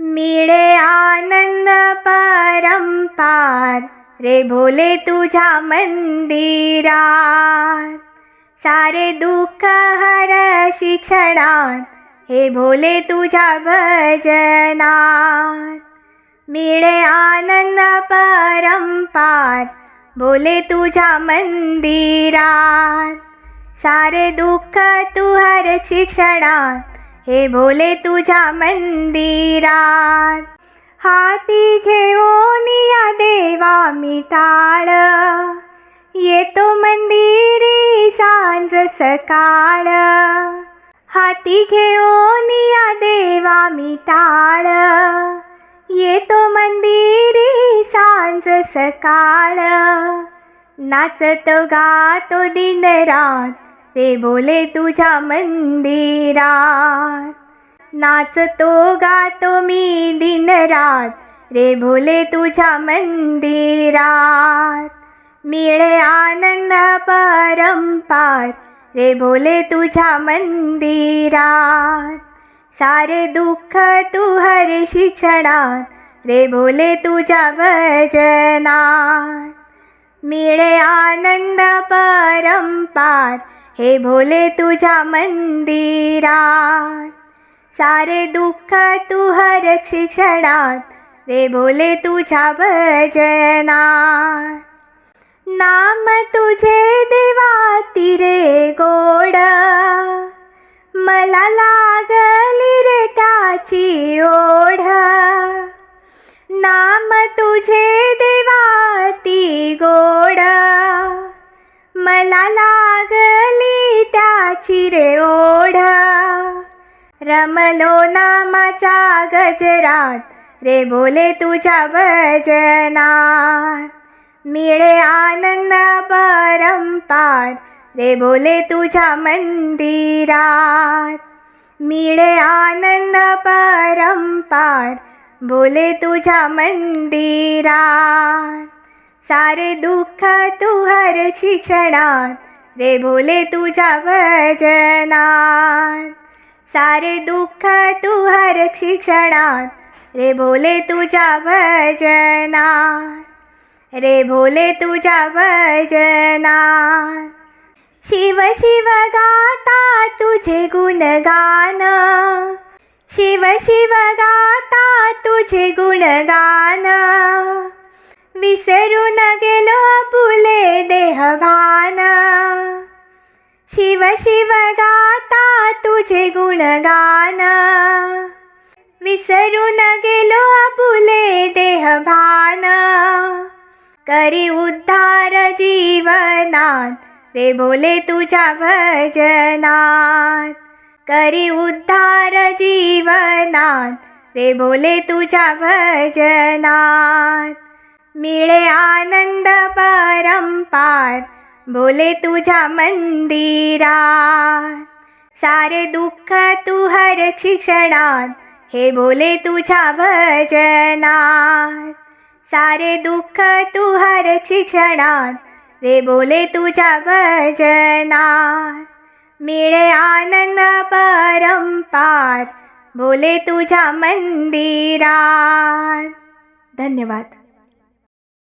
मिळे आनंद परंपार रे भोले तुझ्या मंदिरात. सारे दुःख हर शिक्षणात हे भोले तुझ्या भजनात. मिळे आनंद परंपार भोले तुझ्या मंदिरात. सारे दुःख तू हर शिक्षणात हे भोले तुझ्या मंदिरात. हाती घेऊन या देवा मिटाळ. येतो मंदिरी सांज सकाळ. हाती घेऊन या देवा मिटाळ. येतो मंदिरी सांज सकाळ. नाचतो गातो दिन रात. रे बोले तुझ्या मंदिरात. नाचतो गातो मी दिनरात. रे भोले तुझ्या मंदिरात. मिळे आनंद परंपार रे भोले तुझ्या मंदिरात. सारे दुःख तू हरे शिक्षणात. रे भोले तुझ्या भजनात. मिळे आनंद परंपार हे भोले तुझ्या मंदिरात. सारे दुःख तू हर शिक्षणात रे भोले तुझ्या भजनात. नाम तुझे देवा तिरे गोड. मला लागली रे त्याची ओढ. नाम तुझे दे गोड. मला लागली त्याची रे ओढ. रमलो नामाच्या गजरात. रे बोले तुझ्या भजनात. मिळे आनंद परंपार रे बोले तुझ्या मंदिरात. मिळे आनंद परंपार बोले तुझ्या मंदिरात. सारे दुःख तू हर शिक्षणात रे भोले तुझ्या भजनात सारे दुःख तू हर शिक्षणात रे भोले तुझ्या भजनात रे भोले तुझ्या भजनात शिव शिव गाता तुझे गुणगान. शिव शिव गाता तुझे गुणगान. विसरून गेलो फुले देहभान शिव शिव गाता तुझे गुणगान. विसरून गेलो फुले देहभान करी उद्धार जीवनात रे बोले तुझ्या भजनात. करी उद्धार जीवनात रे बोले तुझ्या भजनात. मिळे आनंद परंपार बोले तुझ्या मंदिरा सारे दुःख तू हर शिक्षणात हे बोले तुझ्या भजनात. सारे दुःख तू हर शिक्षणात रे बोले तुझ्या भजनात. मिळे आनंद परंपार बोले तुझ्या मंदिरात. धन्यवाद.